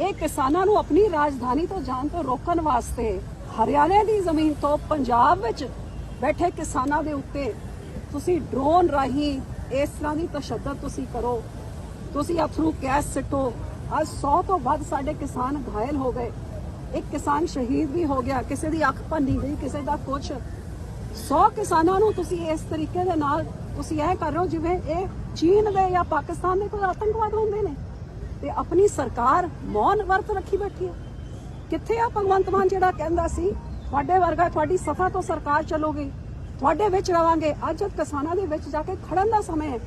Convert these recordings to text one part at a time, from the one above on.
ਇਹ ਕਿਸਾਨਾਂ ਨੂੰ ਆਪਣੀ ਰਾਜਧਾਨੀ ਤੋਂ ਜਾਣ ਤੋਂ ਰੋਕਣ ਵਾਸਤੇ ਹਰਿਆਣੇ ਦੀ ਜ਼ਮੀਨ ਤੋਂ ਪੰਜਾਬ ਵਿੱਚ ਬੈਠੇ ਕਿਸਾਨਾਂ ਦੇ ਉੱਤੇ ਤੁਸੀਂ ਡਰੋਨ ਰਾਹੀਂ ਇਸ ਤਰ੍ਹਾਂ ਦੀ ਤਸ਼ੱਦਦ ਤੁਸੀਂ ਕਰੋ। ਤੁਸੀਂ ਅਥਰੂ ਗੈਸ ਸਿੱਟੋ। ਅੱਜ 100 ਤੋਂ ਵੱਧ ਸਾਡੇ ਕਿਸਾਨ ਘਾਇਲ ਹੋ ਗਏ। ਇੱਕ ਕਿਸਾਨ ਸ਼ਹੀਦ ਵੀ ਹੋ ਗਿਆ। ਕਿਸੇ ਦੀ ਅੱਖ ਭੰਨੀ ਗਈ, ਕਿਸੇ ਦਾ ਕੁਛ। 100 ਕਿਸਾਨਾਂ ਨੂੰ ਤੁਸੀਂ ਇਸ ਤਰੀਕੇ ਦੇ ਨਾਲ ਤੁਸੀਂ ਇਹ ਕਰ ਰਹੇ ਹੋ ਜਿਵੇਂ ਇਹ ਚੀਨ ਦੇ ਜਾਂ ਪਾਕਿਸਤਾਨ ਦੇ ਕੋਈ ਆਤੰਕਵਾਦ ਹੁੰਦੇ ਨੇ। ਤੇ ਆਪਣੀ ਸਰਕਾਰ ਮੌਨ ਵਰਤ ਰੱਖੀ ਬੈਠੀ ਹੈ। ਕਿੱਥੇ ਆ ਭਗਵੰਤ ਮਾਨ ਜਿਹੜਾ ਕਹਿੰਦਾ ਸੀ, ਤੁਹਾਡੇ ਵਰਗਾ ਤੁਹਾਡੀ ਸਫਾ ਤੋਂ ਸਰਕਾਰ ਚੱਲੋਗੀ, ਤੁਹਾਡੇ ਵਿੱਚ ਰਵਾਂਗੇ, ਅੱਜ ਕਿਸਾਨਾਂ ਦੇ ਵਿੱਚ ਜਾ ਕੇ ਖੜਨ ਦਾ ਸਮਾਂ ਹੈ।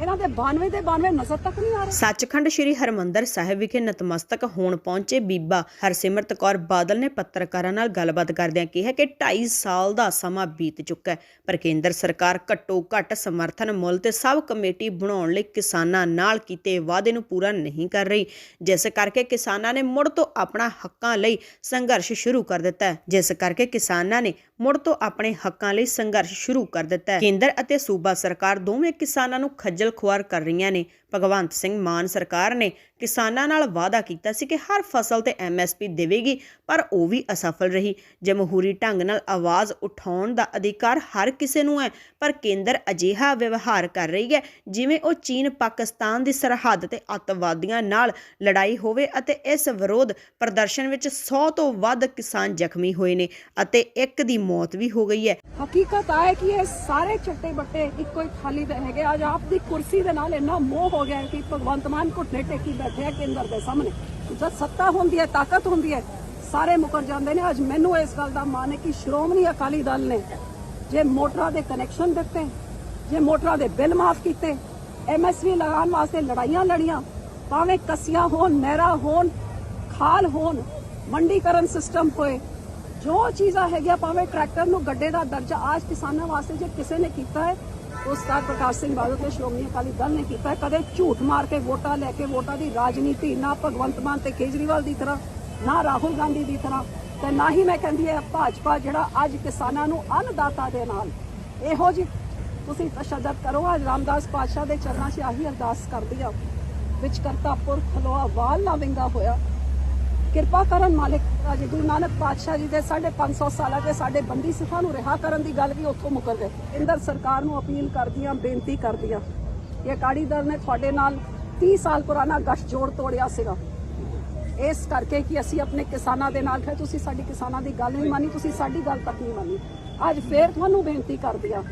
ਇਹਨਾਂ ਦੇ 92 ਦੇ 92 ਨਜ਼ਰ ਤੱਕ ਨਹੀਂ ਆ ਰਹੇ। ਸੱਚਖੰਡ ਸ੍ਰੀ ਹਰਮੰਦਰ ਸਾਹਿਬ ਵਿਖੇ ਨਤਮਸਤਕ ਹੋਣ ਪਹੁੰਚੇ ਬੀਬਾ ਹਰਸਿਮਰਤ ਕੌਰ ਬਾਦਲ ਨੇ ਪੱਤਰਕਾਰਾਂ ਨਾਲ ਗੱਲਬਾਤ ਕਰਦਿਆਂ ਕਿਹਾ ਕਿ 2.5 ਸਾਲ ਦਾ ਸਮਾਂ ਬੀਤ ਚੁੱਕਾ ਹੈ। ਪਰ ਕੇਂਦਰ ਸਰਕਾਰ ਘੱਟੋ ਘੱਟ ਸਮਰਥਨ ਮੁੱਲ ਤੇ ਸਬ ਕਮੇਟੀ ਬਣਾਉਣ ਲਈ ਕਿਸਾਨਾਂ ਨਾਲ ਕੀਤੇ ਵਾਅਦੇ ਨੂੰ ਪੂਰਾ ਨਹੀਂ ਕਰ ਰਹੀ। ਜਿਸ ਕਰਕੇ ਕਿਸਾਨਾਂ ਨੇ ਮੁੜ ਤੋਂ ਆਪਣਾ ਹੱਕਾਂ ਲਈ ਸੰਘਰਸ਼ ਸ਼ੁਰੂ ਕਰ ਦਿੱਤਾ ਹੈ। ਜਿਸ ਕਰਕੇ ਕਿਸਾਨਾਂ ਨੇ ਮੁੜ ਤੋਂ ਆਪਣੇ ਹੱਕਾਂ ਲਈ ਸੰਘਰਸ਼ ਸ਼ੁਰੂ ਕਰ ਦਿੱਤਾ ਹੈ। ਕੇਂਦਰ ਅਤੇ ਸੂਬਾ ਸਰਕਾਰ ਦੋਵੇਂ ਕਿਸਾਨਾਂ ਨੂੰ ਖੱਜਲ ਖੁਆਰ ਕਰ ਰਹੀਆਂ ਨੇ। ਭਗਵੰਤ ਸਿੰਘ ਮਾਨ ਸਰਕਾਰ ਨੇ ਕਿਸਾਨਾਂ ਨਾਲ ਵਾਅਦਾ ਕੀਤਾ ਸੀ ਕਿ ਹਰ ਫਸਲ ਤੇ ਐਮਐਸਪੀ ਦੇਵੇਗੀ, ਪਰ ਉਹ ਵੀ ਅਸਫਲ ਰਹੀ। ਜਮਹੂਰੀ ਢੰਗ ਨਾਲ ਆਵਾਜ਼ ਉਠਾਉਣ ਦਾ ਅਧਿਕਾਰ ਹਰ ਕਿਸੇ ਨੂੰ ਹੈ, ਪਰ ਕੇਂਦਰ ਅਜਿਹਾ ਵਿਵਹਾਰ ਕਰ ਰਹੀ ਹੈ ਜਿਵੇਂ ਉਹ ਚੀਨ ਪਾਕਿਸਤਾਨ ਦੀ ਸਰਹੱਦ ਤੇ ਅੱਤਵਾਦੀਆਂ ਨਾਲ ਲੜਾਈ ਹੋਵੇ ਅਤੇ ਇਸ ਵਿਰੋਧ ਪ੍ਰਦਰਸ਼ਨ ਵਿੱਚ 100 ਤੋਂ ਵੱਧ ਕਿਸਾਨ ਜ਼ਖਮੀ ਹੋਏ ਨੇ ਅਤੇ ਇੱਕ ਦੀ ਮੌਤ ਵੀ ਹੋ ਗਈ ਹੈ। ਹਕੀਕਤ ਆ ਹੈ ਕਿ ਇਹ ਸਾਰੇ ਚੱਟੇ ਬੱਟੇ ਇੱਕੋ ਹੀ ਖਾਲੀ ਦੇ ਹੈਗੇ ਅੱਜ ਆਪ ਦੀ ਕੁਰਸੀ ਦੇ ਨਾਲ ਇੰਨਾ ਮੋਹ ਹੋ ਗਿਆ ਕਿ ਭਗਵੰਤ ਮਾਨ ਘੁੱਟਨੇ ਟੇਕੀ ਬੈਠੇ ਆ ਕੇਂਦਰ ਦੇ ਸਾਹਮਣੇ। ਜਦ ਸੱਤਾ ਹੁੰਦੀ ਹੈ, ਤਾਕਤ ਹੁੰਦੀ ਹੈ, ਸਾਰੇ ਮੁਕਰ ਜਾਂਦੇ ਨੇ। ਅੱਜ ਮੈਨੂੰ ਇਸ ਗੱਲ ਦਾ ਮਾਣ ਹੈ ਕਿ ਸ਼੍ਰੋਮਣੀ ਅਕਾਲੀ ਦਲ ਨੇ ਜੇ ਮੋਟਰਾਂ ਦੇ ਕਨੈਕਸ਼ਨ ਦਿੱਤੇ, ਜੇ ਮੋਟਰਾਂ ਦੇ ਬਿੱਲ ਮਾਫ ਕੀਤੇ ਐਮਐਸਵੀ ਲਗਾਉਣ ਵਾਸਤੇ ਲੜਾਈਆਂ ਲੜੀਆਂ, ਭਾਵੇਂ ਕਸੀਆਂ ਹੋਣ, ਨਹਿਰਾਂ ਹੋਣ, ਖਾਲ ਹੋਣ, ਮੰਡੀਕਰਨ ਸਿਸਟਮ ਹੋਏ, ਜੋ ਚੀਜ਼ਾਂ ਹੈਗੀਆਂ, ਭਾਵੇਂ ਟਰੈਕਟਰ ਨੂੰ ਗੱਡੇ ਦਾ ਦਰਜਾ ਆਜ ਕਿਸਾਨਾਂ ਵਾਸਤੇ ਜੇ ਕਿਸੇ ਨੇ ਕੀਤਾ ਹੈ ਉਹ ਪ੍ਰਕਾਸ਼ ਸਿੰਘ ਬਾਦਲ ਤੇ ਸ਼੍ਰੋਮਣੀ ਅਕਾਲੀ ਦਲ ਨੇ ਕੀਤਾ। ਕਦੇ ਝੂਠ ਮਾਰ ਕੇ ਵੋਟਾਂ ਲੈ ਕੇ ਵੋਟਾਂ ਦੀ ਰਾਜਨੀਤੀ, ਨਾ ਭਗਵੰਤ ਮਾਨ ਤੇ ਕੇਜਰੀਵਾਲ ਦੀ ਤਰ੍ਹਾਂ, ਨਾ ਰਾਹੁਲ ਗਾਂਧੀ ਦੀ ਤਰ੍ਹਾਂ ਤੇ ਨਾ ਹੀ ਮੈਂ ਕਹਿੰਦੀ ਹੈ ਭਾਜਪਾ ਜਿਹੜਾ ਅੱਜ ਕਿਸਾਨਾਂ ਨੂੰ ਅੰਨਦਾਤਾ ਦੇ ਨਾਲ। ਇਹੋ ਜੀ ਤੁਸੀਂ ਤਸ਼ੱਦਦ ਕਰੋ। ਅੱਜ ਰਾਮਦਾਸ ਪਾਤਸ਼ਾਹ ਦੇ ਚਰਨਾਂ 'ਚ ਆਹੀ ਅਰਦਾਸ ਕਰਦੀ ਆ ਵਿਚ ਕਰਤਾਪੁਰ ਖਲੋਆ ਵਾਲ ਨਾ ਹੋਇਆ। ਕਿਰਪਾ ਕਰਨ ਮਾਲਿਕ ਅਜੇ ਗੁਰੂ ਨਾਨਕ ਪਾਤਸ਼ਾਹ ਜੀ ਦੇ 550 ਸਾਲਾਂ ਦੇ ਸਾਡੇ ਬੰਦੀ ਸਿੱਖਾਂ ਨੂੰ ਰਿਹਾ ਕਰਨ ਦੀ ਗੱਲ ਵੀ ਉੱਥੋਂ ਮੁਕਰ ਗਏ ਇੰਦਰ ਸਰਕਾਰ ਨੂੰ ਅਪੀਲ ਕਰਦੀਆਂ, ਬੇਨਤੀ ਕਰਦੀਆਂ। ਕਿ ਅਕਾਲੀ ਦਲ ਨੇ ਤੁਹਾਡੇ ਨਾਲ 30 ਸਾਲ ਪੁਰਾਣਾ ਗੱਠਜੋੜ ਤੋੜਿਆ ਸੀਗਾ। ਇਸ ਕਰਕੇ ਕਿ ਅਸੀਂ ਆਪਣੇ ਕਿਸਾਨਾਂ ਦੇ ਨਾਲ ਖੜੇ ਤੁਸੀਂ ਸਾਡੀ ਕਿਸਾਨਾਂ ਦੀ ਗੱਲ ਨਹੀਂ ਮੰਨੀ, ਤੁਸੀਂ ਸਾਡੀ ਗੱਲ ਤੱਕ ਨਹੀਂ ਮੰਨੀ। ਅੱਜ ਫੇਰ ਤੁਹਾਨੂੰ ਬੇਨਤੀ ਕਰਦੀ ਆ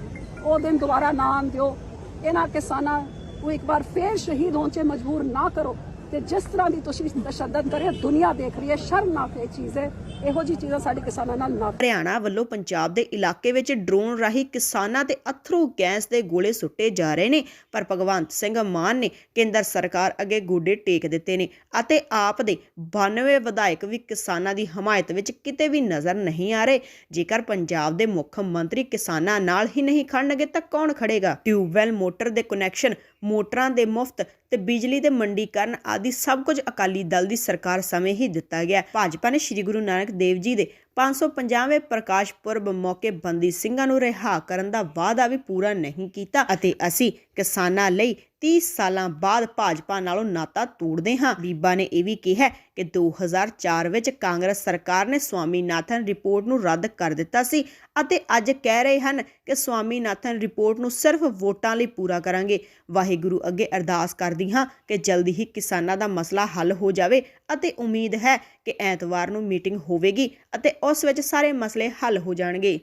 ਉਹ ਦਿਨ ਦੁਬਾਰਾ ਨਾ ਆਉਣ ਦਿਓ। ਇਹਨਾਂ ਕਿਸਾਨਾਂ ਨੂੰ ਇੱਕ ਵਾਰ ਫੇਰ ਸ਼ਹੀਦ ਹੋਣ 'ਚ ਮਜਬੂਰ ਨਾ ਕਰੋ। ਤੇ ਜਿਸ ਤਰ੍ਹਾਂ ਦੀ ਤੁਸੀਂ ਤਸ਼ੱਦਦ ਕਰੇ ਦੁਨੀਆ ਦੇਖ ਰਹੀ ਹੈ, ਸ਼ਰਮਨਾਕ ਇਹ ਚੀਜ਼ ਹੈ। ਇਹੋ ਜੀ ਚੀਜ਼ਾਂ ਸਾਡੇ ਕਿਸਾਨਾਂ ਨਾਲ ਨਾ ਹਰਿਆਣਾ ਵੱਲੋਂ ਪੰਜਾਬ ਦੇ ਇਲਾਕੇ ਵਿੱਚ ਡਰੋਨ ਰਾਹੀਂ ਕਿਸਾਨਾਂ ਤੇ ਅਥਰੂ ਗੈਸ ਦੇ ਗੋਲੇ ਸੁੱਟੇ ਜਾ ਰਹੇ ਨੇ, ਪਰ ਭਗਵੰਤ ਸਿੰਘ ਮਾਨ ਨੇ ਕੇਂਦਰ ਸਰਕਾਰ ਅੱਗੇ ਗੋਡੇ ਟੇਕ ਦਿੱਤੇ ਨੇ ਅਤੇ ਆਪ ਦੇ 92 ਵਿਧਾਇਕ ਵੀ ਕਿਸਾਨਾਂ ਦੀ ਹਮਾਇਤ ਵਿੱਚ ਕਿਤੇ ਵੀ ਨਜ਼ਰ ਨਹੀਂ ਆ ਰਹੇ। ਜੇਕਰ ਪੰਜਾਬ ਦੇ ਮੁੱਖ ਮੰਤਰੀ ਕਿਸਾਨਾਂ ਨਾਲ ਹੀ ਨਹੀਂ ਖੜਨਗੇ ਤਾਂ ਕੌਣ ਖੜੇਗਾ? ਟਿਊਬਵੈਲ ਮੋਟਰ ਦੇ ਕਨੈਕਸ਼ਨ ਮੋਟਰਾਂ ਦੇ ਮੁਫਤ ਤੇ ਬਿਜਲੀ ਦੇ ਮੰਡੀਕਰਨ ਆਦਿ ਸਭ ਕੁਝ ਅਕਾਲੀ ਦਲ ਦੀ ਸਰਕਾਰ ਸਮੇਂ ਹੀ ਦਿੱਤਾ ਗਿਆ। ਭਾਜਪਾ ਨੇ ਸ੍ਰੀ ਗੁਰੂ ਨਾਨਕ ਦੇਵ ਜੀ ਦੇ 550ਵੇਂ ਪ੍ਰਕਾਸ਼ ਪੁਰਬ ਮੌਕੇ ਬੰਦੀ ਸਿੰਘਾਂ ਨੂੰ ਰਿਹਾ ਕਰਨ ਦਾ ਵਾਅਦਾ ਵੀ ਪੂਰਾ ਨਹੀਂ ਕੀਤਾ ਅਤੇ ਅਸੀਂ ਕਿਸਾਨਾਂ ਲਈ 30 ਸਾਲਾਂ ਬਾਅਦ ਭਾਜਪਾ ਨਾਲੋਂ ਨਾਤਾ ਤੋੜਦੇ ਹਾਂ। ਬੀਬਾ ਨੇ ਇਹ ਵੀ ਕਿਹਾ ਕਿ 2004 ਵਿੱਚ ਕਾਂਗਰਸ ਸਰਕਾਰ ਨੇ ਸਵਾਮੀਨਾਥਨ ਰਿਪੋਰਟ ਨੂੰ ਰੱਦ ਕਰ ਦਿੱਤਾ ਸੀ ਅਤੇ ਅੱਜ ਕਹਿ ਰਹੇ ਹਨ ਕਿ ਸਵਾਮੀਨਾਥਨ ਰਿਪੋਰਟ ਨੂੰ ਸਿਰਫ ਵੋਟਾਂ ਲਈ ਪੂਰਾ ਕਰਾਂਗੇ। ਵਾਹਿਗੁਰੂ ਅੱਗੇ ਅਰਦਾਸ ਕਰਦੀ ਹਾਂ ਕਿ ਜਲਦੀ ਹੀ ਕਿਸਾਨਾਂ ਦਾ ਮਸਲਾ ਹੱਲ ਹੋ ਜਾਵੇ ਅਤੇ ਉਮੀਦ ਹੈ ਕਿ ਐਤਵਾਰ ਨੂੰ ਮੀਟਿੰਗ ਹੋਵੇਗੀ ਅਤੇ ਉਸ ਵਿੱਚ ਸਾਰੇ ਮਸਲੇ ਹੱਲ ਹੋ ਜਾਣਗੇ।